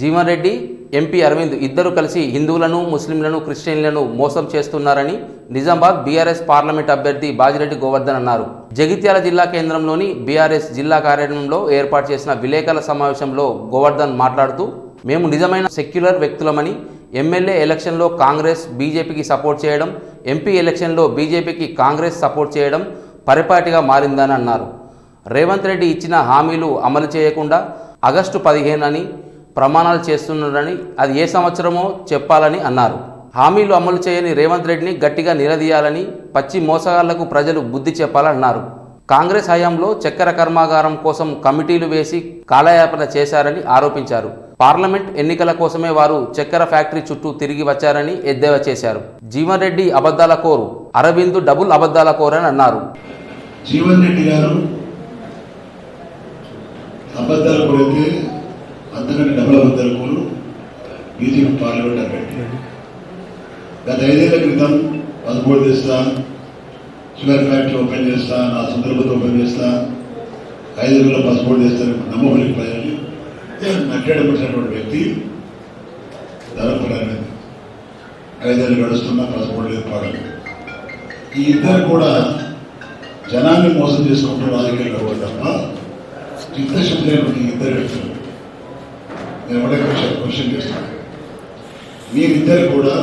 Jeevan Reddy MP Arvind ఇద్దరు కలిసి హిందువులను ముస్లింలను క్రిస్టియన్లను మోసం చేస్తున్నారని నిజామాబాద్ బీఆర్ఎస్ పార్లమెంట్ అభ్యర్థి బాజిరెడ్డి గోవర్ధన్ అన్నారు. జగిత్యాల జిల్లా కేంద్రంలోని బీఆర్ఎస్ జిల్లా కార్యాలయంలో ఏర్పాటు చేసిన విలేకరుల సమావేశంలో గోవర్ధన్ మాట్లాడుతూ మేము నిజమైన సెక్యులర్ వ్యక్తులమని ఎమ్మెల్యే ఎలక్షన్లో కాంగ్రెస్ బీజేపీకి సపోర్ట్ చేయడం ఎంపీ ఎలక్షన్లో బీజేపీకి కాంగ్రెస్ సపోర్ట్ చేయడం పరిపాటిగా మారిందని అన్నారు. రేవంత్ రెడ్డి ఇచ్చిన హామీలు అమలు చేయకుండా ఆగస్టు పదిహేను అని ప్రమాణాలు చేస్తున్నారని అది ఏ సంవత్సరమో చెప్పాలని అన్నారు. హామీలు అమలు చేయని రేవంత్ రెడ్డిని గట్టిగా నిలదీయాలని పచ్చి మోసగాళ్ళకు ప్రజలు బుద్ధి చెప్పాలన్నారు. కాంగ్రెస్ హయాంలో చక్కెర కర్మాగారం కోసం కమిటీలు వేసి కాలయాపన చేశారని ఆరోపించారు. పార్లమెంట్ ఎన్నికల కోసమే వారు చక్కెర ఫ్యాక్టరీ చుట్టూ తిరిగి వచ్చారని ఎద్దేవా చేశారు. జీవన్ రెడ్డి అబద్ధాల కోరు అరవింద్ డబుల్ అబద్ధాల కోరని అన్నారు. జీవన్ రెడ్డి గారు అబద్ధాలు అంతకంటే డబుల్ అబద్ధాలు కోళ్ళు బీజేపీ పార్లమెంట్ అభ్యర్థి గత ఐదేళ్ళ క్రితం పదమూడు చేస్తా షుగర్ ఫ్యాక్టరీ ఓపెన్ చేస్తా నా సందర్భంతో ఓపెన్ చేస్తా ఐదేళ్ళలో పదమూడు చేస్తాను నమ్మబలి ప్రజలు నట్టేడబడినటువంటి వ్యక్తి ధరపడాలి ఐదేళ్ళు గడుస్తున్నా పదమూడు లేదు పాడలేదు. ఈ ఇద్దరు కూడా జనాన్ని మోసం చేసుకుంటూ రాజకీయాల్లో తప్ప చిత్తశుద్ధి ఈ ఇద్దరు వ్యక్తులు నేను ఒకటే క్వశ్చన్ క్వశ్చన్ చేస్తాను మీరిద్దరు కూడా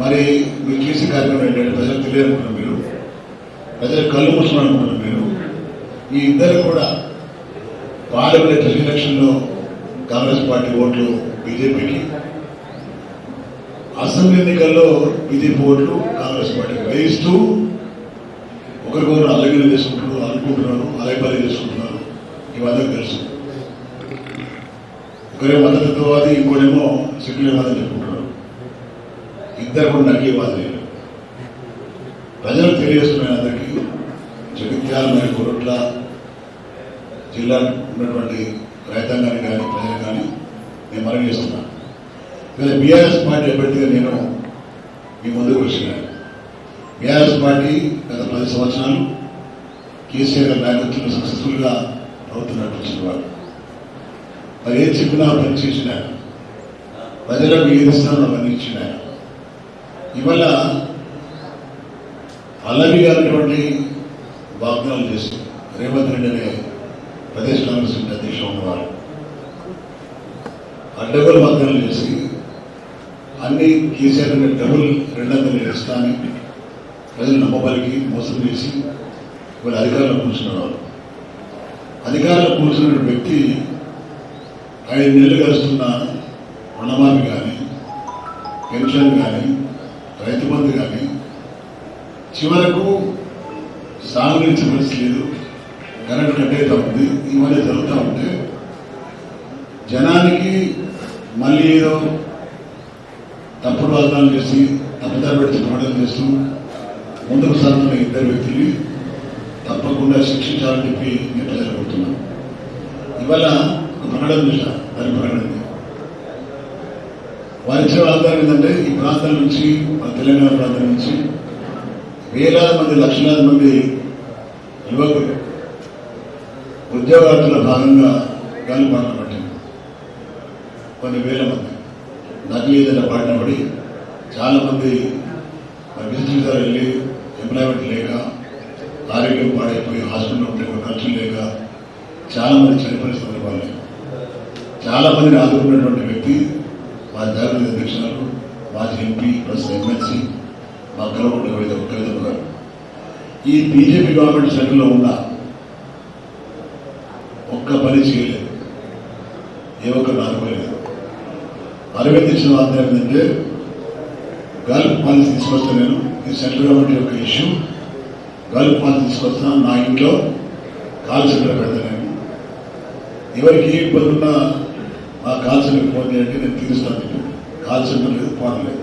మరి మీరు చేసే కార్యక్రమం ఏంటంటే ప్రజలకు తెలియాలనుకుంటున్నారు మీరు ప్రజలకు కళ్ళు మూసుకోవాలనుకుంటున్నారు మీరు ఈ ఇద్దరు కూడా పార్లమెంట్ ఎలక్షన్లో కాంగ్రెస్ పార్టీ ఓట్లు బీజేపీకి. అసెంబ్లీ ఎన్నికల్లో బీజేపీ ఓట్లు కాంగ్రెస్ పార్టీకి వేయిస్తూ ఒకరికొకరు అల్లగిరి చేసుకుంటున్నారు అనుకుంటున్నారు అలైపల్లి చేసుకుంటున్నారు. ఇవన్నీ తెలుసు. ఒకరే మద్దతువాది ఇంకోడేమో సెక్యులర్వాదం చెప్పుకుంటున్నారు ఇద్దరు కూడా నకిలీవాదులు ప్రజలు తెలియజేస్తున్నాయి అందరికీ జగిత్యాల మరియు కొరట్ల జిల్లా ఉన్నటువంటి రైతాంగాన్ని కానీ ప్రజలు కానీ నేను మనం చేస్తున్నాను ఇలా బీఆర్ఎస్ పార్టీ అభ్యర్థిగా నేను మీ ముందుకు వచ్చినాను బీఆర్ఎస్ పార్టీ గత పది సంవత్సరాలు కేసీఆర్ గారి నాయకత్వంలో సక్సెస్ఫుల్గా ప్రభుత్వం నడిపించిన వారు. మరి ఏం చెప్పినా పనిచేసిన ప్రజలకు ఏది ఇస్తానో పనిచ్చిన ఇవల్ల ఇవాళ అల్లవి గారిటువంటి వాగ్దానం చేసి రేవంత్ రెడ్డి అనే ప్రదేశ్ కాంగ్రెస్ కమిటీ అధ్యక్షుడు ఉన్నవారు. అడ్డగోలు వాగ్దానం చేసి అన్ని కేసీఆర్ అనే డబుల్ రెండందరూ ఇస్తానని ప్రజలు నమ్మబలికి మోసం చేసి వాళ్ళు అధికారంలో కూర్చున్నారు అధికారంలో కూర్చున్న వ్యక్తి ఐదు నెలలు గడుస్తున్న రుణమాఫీ కానీ పెన్షన్ కానీ రైతు బంధు కానీ చివరకు సాగునిచ్చే పరిస్థితి లేదు కరెంట్ కట్ అవుతూ ఉంది ఇవన్నీ జరుగుతూ ఉంటే జనానికి మళ్ళీ ఏదో తప్పుడు వాగ్దానం చేసి తప్పుదారి పెట్టి ప్రకటన చేస్తూ ముందుకు సాగుతున్న ఇద్దరు వ్యక్తుల్ని తప్పకుండా శిక్షించాలని చెప్పి నేను ప్రజలు కోరుతున్నాను. ఇవాళ ఒక ప్రకటన దాని ప్రకటన వారి ఏంటంటే ఈ ప్రాంతం నుంచి మన తెలంగాణ ప్రాంతం నుంచి వేలాది మంది లక్షలాది మంది యువకులు ఉద్యోగార్థుల భాగంగా గాలి పాటలు పట్టింది. కొన్ని వేల మంది. నకిలీ ఏదైనా పాడిన పడి చాలామంది వెళ్ళి ఎంప్లాయ్మెంట్ లేక ఆరోగ్యం పాడైపోయి హాస్పిటల్ ఉంటే ఖర్చులు లేక చాలామంది చనిపోయిన సందర్భాలు చాలా మందిని ఆదుకున్నటువంటి వ్యక్తి మా జాగ్రత్త అధ్యక్షులు మాజీ ఎంపీ ప్లస్ ఎమ్మెల్సీ మా కలవకుండా కవిత కవిత గారు ఈ బీజేపీ గవర్నమెంట్ సెంటర్లో ఉన్న ఒక్క పని చేయలేదు. ఏ ఒక్క ఆదుకోలేదు అరవింద్ ఇచ్చిన వాగ్దానం ఏంటంటే గల్ఫ్ పాలసీ తీసుకొస్తా నేను. ఈ సెంట్రల్ గవర్నమెంట్ యొక్క ఇష్యూ. గల్ఫ్ పాలసీ తీసుకొస్తాను నా ఇంట్లో కాల్ సెంటర్ పెడతా నేను. ఎవరికి ఇబ్బంది ఉన్నా ఆ కాల్ సెంటర్ ఫోన్ చేయండి నేను తీరుస్తాను కాల్ సెంటర్ లేదు ఫోన్ లేదు